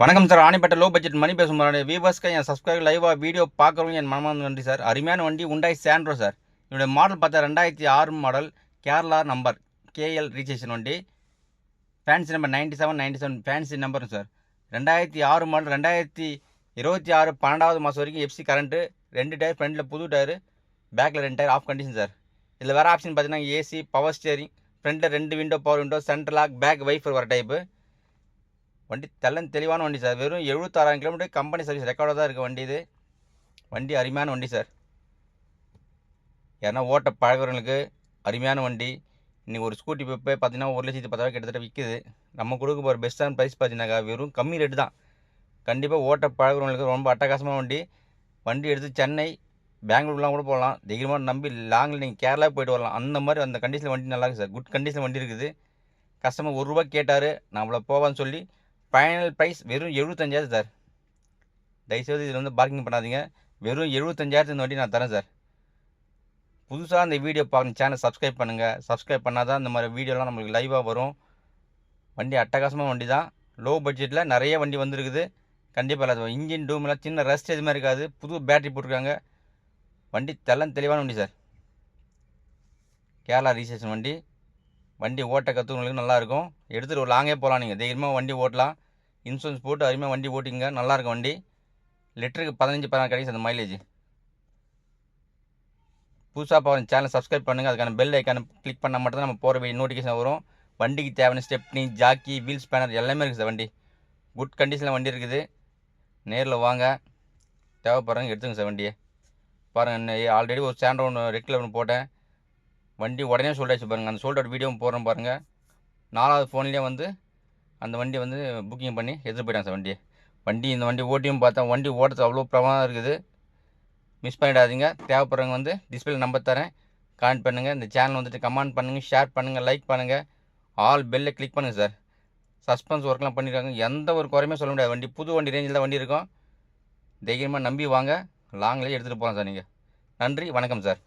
வணக்கம் சார் ஆணைப்பட்ட low budget Mani பேசும் வியூவர்ஸ்க்கு என் சப்ஸ்கிரைப் லைவாக வீடியோ பார்க்குறவங்க என் மனமார்ந்த நன்றி சார். அருமையான வண்டி உண்டாய் சாண்ட்ரோ சார். என்னுடைய மாடல் பார்த்தா ரெண்டாயிரத்தி ஆறு model Kerala number KL registration வண்டி. Fancy number ninety seven ninety seven fancy நம்பரும் சார். ரெண்டாயிரத்தி ஆறு மாடல் ரெண்டாயிரத்தி இருபத்தி ஆறு பன்னெண்டாவது மாதம் வரைக்கும் எஃப்சி கரண்ட்டு ரெண்டு டயர் ஃப்ரண்ட்டில் புது டயரு பேக்கில் ரெண்டு டயர் ஆஃப் கண்டிஷன் சார். இதில் வேறு ஆப்ஷன் பார்த்தீங்கன்னா ஏசி பவர் ஸ்டியரிங் ஃப்ரண்ட்டில் ரெண்டு window power window central lock back wiper வர டைப்பு வண்டி தெல்லன் தெளிவான வண்டி சார். வெறும் எழுபத்தாறாயிரம் கிலோமீட்டர் கம்பெனி சர்வீஸ் ரெக்கார்டாக தான் இருக்குது வண்டி இது. வண்டி அருமையான வண்டி சார். ஏன்னா ஓட்ட பழகிறவங்களுக்கு அருமையான வண்டி. இன்றைக்கி ஒரு ஸ்கூட்டி போய் பார்த்தீங்கன்னா ஒரு லட்சத்தி பத்தாயிரம் கிட்டத்தட்ட விற்குது நம்ம கொடுக்க போகிற பெஸ்ட்டான ப்ரைஸ் பார்த்தீங்கன்னாக்கா வெறும் கம்மி ரேட்டு தான். கண்டிப்பாக ஓட்ட பழகிறவங்களுக்கு ரொம்ப அட்டகாசமான வண்டி. வண்டி எடுத்து சென்னை பெங்களூர்லாம் கூட போகலாம். தைரியமாக நம்பி லாங்கில் நீங்கள் கேரளா போயிட்டு வரலாம். அந்த மாதிரி அந்த கண்டிஷனில் வண்டி நல்லா இருக்குது சார். குட் கண்டிஷனில் வண்டி இருக்குது. கஸ்டமர் ஒரு ரூபா கேட்டார். நான் அவ்வளோ போவான்னு சொல்லி ஃபைனல் ப்ரைஸ் வெறும் எழுபத்தஞ்சாயிரம் சார் தயவுசெய்து இதில் வந்து பார்க்கிங் பண்ணாதீங்க. வெறும் எழுபத்தஞ்சாயிரத்து இந்த வண்டி நான் தரேன் சார் புதுசாக அந்த வீடியோ பார்க்கணும் சேனல் சப்ஸ்கிரைப் பண்ணுங்கள் சப்ஸ்கிரைப் பண்ணால் தான் இந்த மாதிரி வீடியோலாம் நம்மளுக்கு லைவாக வரும். வண்டி அட்டகாசமான வண்டி தான். லோ பட்ஜெட்டில் நிறைய வண்டி வந்திருக்குது. கண்டிப்பாக இல்லாத இன்ஜின் டூம்லாம் சின்ன ரஸ்ட் எதுவுமே இருக்காது. புது பேட்டரி போட்டிருக்காங்க. வண்டி தெல்லாம் தெளிவான வண்டி சார் கேரளா ரிஜிஸ்ட்ரேஷன் வண்டி. வண்டி ஓட்ட கற்றுக்கவங்களுக்கு நல்லாயிருக்கும். எடுத்துகிட்டு ஒரு லாங்கே போகலாம் நீங்கள் தைரியமாக வண்டி ஓட்டலாம். இன்சூரன்ஸ் போட்டு அருமையாக வண்டி ஓட்டிங்க நல்லாயிருக்கும் வண்டி. லிட்டருக்கு பதினஞ்சு பதினாறு கிடைக்கும் அந்த மைலேஜ். புதுசாக போகிற சேனல் சப்ஸ்கிரைப் பண்ணுங்கள் அதுக்கான பெல் ஐக்கான கிளிக் பண்ணால் மட்டும் தான் நம்ம போகிற நோட்டிஃபிகேஷன் வரும். வண்டிக்கு தேவையான ஸ்டெப்னி ஜாக்கி வீல் ஸ்பேனர் எல்லாமே இருக்குது சார் வண்டி. குட் கண்டிஷனில் வண்டி இருக்குது. நேரில் வாங்க. தேவைப்படுறவங்க எடுத்துங்க சார் வண்டியை. பாருங்கள் ஆல்ரெடி ஒரு சேண்டர் ஒன்று ரெட்டில் ஒன்று போட்டேன். வண்டி உடனே சோல்டாச்சு பாருங்கள் அந்த சோல்டவுட் வீடியோவும் போடுறோம் பாருங்கள் நாலாவது ஃபோன்லேயே வந்து அந்த வண்டி வந்து புக்கிங் பண்ணி எடுத்துகிட்டு போயிட்டாங்க சார் வண்டி வண்டி இந்த வண்டி ஓட்டியும் பார்த்தா வண்டி ஓட்டுறது அவ்வளோ பிரமாதம் இருக்குது. மிஸ் பண்ணிடாதீங்க. தேவைப்படுறவங்க வந்து டிஸ்பிளே நம்பர் தரேன். கமெண்ட் பண்ணுங்கள் இந்த சேனல் வந்துட்டு கமெண்ட் பண்ணுங்கள் ஷேர் பண்ணுங்கள் லைக் பண்ணுங்கள் ஆல் பெல்லை கிளிக் பண்ணுங்கள் சார். சஸ்பென்ஸ் ஒர்க்லாம் பண்ணியிருக்காங்க எந்த ஒரு குறையுமே சொல்ல முடியாது. வண்டி புது வண்டி ரேஞ்சில் தான் வண்டி இருக்கும். தைரியமாக நம்பி வாங்க. லாங்லேயே எடுத்துகிட்டு போகலாம் சார் நீங்கள் நன்றி வணக்கம் சார்.